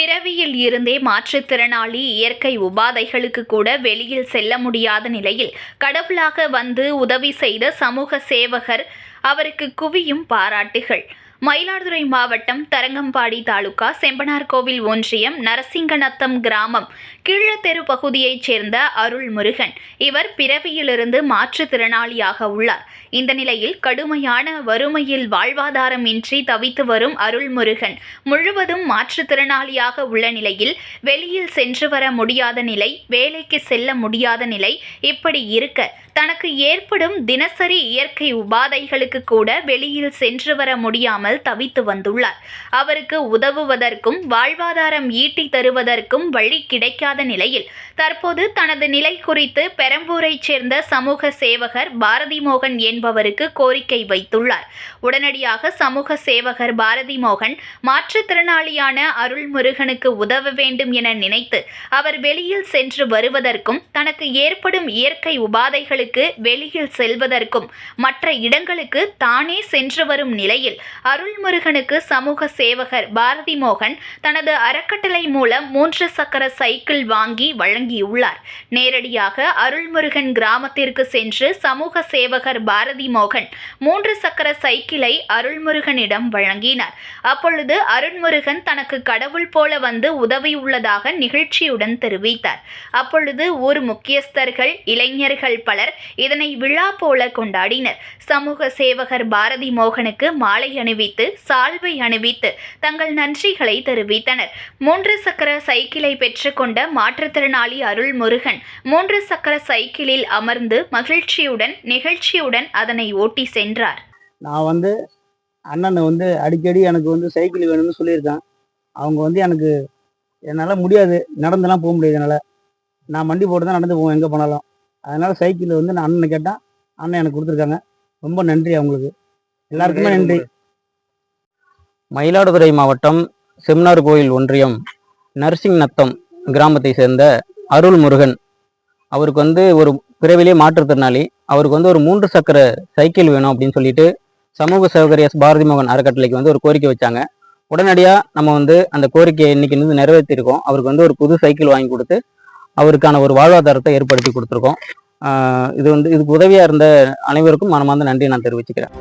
பிறவியில் இருந்தே மாற்றுத்திறனாளி இயற்கை உபாதைகளுக்கு கூட வெளியில் செல்ல முடியாத நிலையில் கடவுளாக வந்து உதவி செய்த சமூக சேவகர் அவருக்கு குவியும் பாராட்டுகள். மயிலாடுதுறை மாவட்டம் தரங்கம்பாடி தாலுகா செம்பனார்கோவில் ஒன்றியம் நரசிங்கநத்தம் கிராமம் கீழத்தெரு பகுதியைச் சேர்ந்த அருள்முருகன். இவர் பிறவியிலிருந்து மாற்றுத்திறனாளியாக உள்ளார். இந்த நிலையில் கடுமையான வறுமையில் வாழ்வாதாரம் இன்றி தவித்து வரும் அருள்முருகன் முழுவதும் மாற்றுத்திறனாளியாக உள்ள நிலையில் வெளியில் சென்று வர முடியாத நிலை வேலைக்கு செல்ல முடியாத நிலை இப்படி இருக்க தனக்கு ஏற்படும் தினசரி இயற்கை உபாதைகளுக்கு கூட வெளியில் சென்று வர முடியாமல் தவித்து வந்துள்ளார். அவருக்கு உதவுவதற்கும் வாழ்வாதாரம் ஈட்டி தருவதற்கும் வழி கிடைக்காத நிலையில் தற்போது தனது நிலை குறித்து பெரம்பூரைச் சேர்ந்த சமூக சேவகர் பாரதி மோகன் என்பவருக்கு கோரிக்கை வைத்துள்ளார். உடனடியாக சமூக சேவகர் பாரதி மோகன் மாற்றுத்திறனாளியான அருள்முருகனுக்கு உதவ வேண்டும் என நினைத்து அவர் வெளியில் சென்று வருவதற்கும் தனக்கு ஏற்படும் இயற்கை உபாதைகளுக்கு வெளியில் செல்வதற்கும் மற்ற இடங்களுக்கு தானே சென்று வரும் நிலையில் அருள்முருகனுக்கு சமூக சேவகர் பாரதி மோகன் தனது அறக்கட்டளை மூலம் மூன்று சக்கர சைக்கிள் வாங்கி வழங்கியுள்ளார். நேரடியாக அருள்முருகன் கிராமத்திற்கு சென்று சமூக சேவகர் பாரதி மோகன் மூன்று சக்கர சைக்கிளை அருள்முருகனிடம் வழங்கினார். அப்பொழுது அருள்முருகன் தனக்கு கடவுள் போல வந்து உதவியுள்ளதாக நிகழ்ச்சியுடன் தெரிவித்தார். அப்பொழுது ஊர் முக்கியஸ்தர்கள் இளைஞர்கள் பலர் இதனை விழா போல கொண்டாடினர். சமூக சேவை சேவகர் பாரதி மோகனுக்கு மாலை அணிவித்து சால்வை அணிவித்து தங்கள் நன்றிகளை தெரிவித்தனர். மூன்று சக்கர சைக்கிளை பெற்றுக்கொண்ட மாற்றுத்திறனாளி அருள் முருகன் மூன்று சக்கர சைக்கிளில் அமர்ந்து மகிழ்ச்சியுடன் நிகழ்ச்சியுடன் அதனை ஓட்டி சென்றார். நான் வந்து அண்ணனை வந்து அடிக்கடி எனக்கு வந்து சைக்கிள் வேணும்னு சொல்லியிருக்கேன். அவங்க வந்து எனக்கு என்னால் முடியாது. நடந்துலாம் போக முடியாது என்னால். நான் வண்டி போட்டு தான் நடந்து போவேன் எங்கே போனாலும். அதனால் சைக்கிள் வந்து நான் அண்ணனை கேட்டால் அண்ணன் எனக்கு கொடுத்துருக்காங்க. ரொம்ப நன்றி அவங்களுக்கு. எல்லாருக்குமே நன்றி. மயிலாடுதுறை மாவட்டம் செம்னார் கோயில் ஒன்றியம் நர்சிங் நத்தம் கிராமத்தை சேர்ந்த அருள் முருகன். அவருக்கு வந்து ஒரு பிறவிலே மாற்றுத்திறனாளி. அவருக்கு வந்து ஒரு மூன்று சக்கர சைக்கிள் வேணும் அப்படின்னு சொல்லிட்டு சமூக சேவகர் எஸ் பாரதி மோகன் அறக்கட்டளைக்கு வந்து ஒரு கோரிக்கை வச்சாங்க. உடனடியாக நம்ம வந்து அந்த கோரிக்கையை இன்னைக்கு வந்து நிறைவேற்றிருக்கோம். அவருக்கு வந்து ஒரு புது சைக்கிள் வாங்கி கொடுத்து அவருக்கான ஒரு வாழ்வாதாரத்தை ஏற்படுத்தி கொடுத்துருக்கோம். இது வந்து இதுக்கு உதவியாக இருந்த அனைவருக்கும் மனமார்ந்த நன்றி நான் தெரிவிச்சுக்கிறேன்.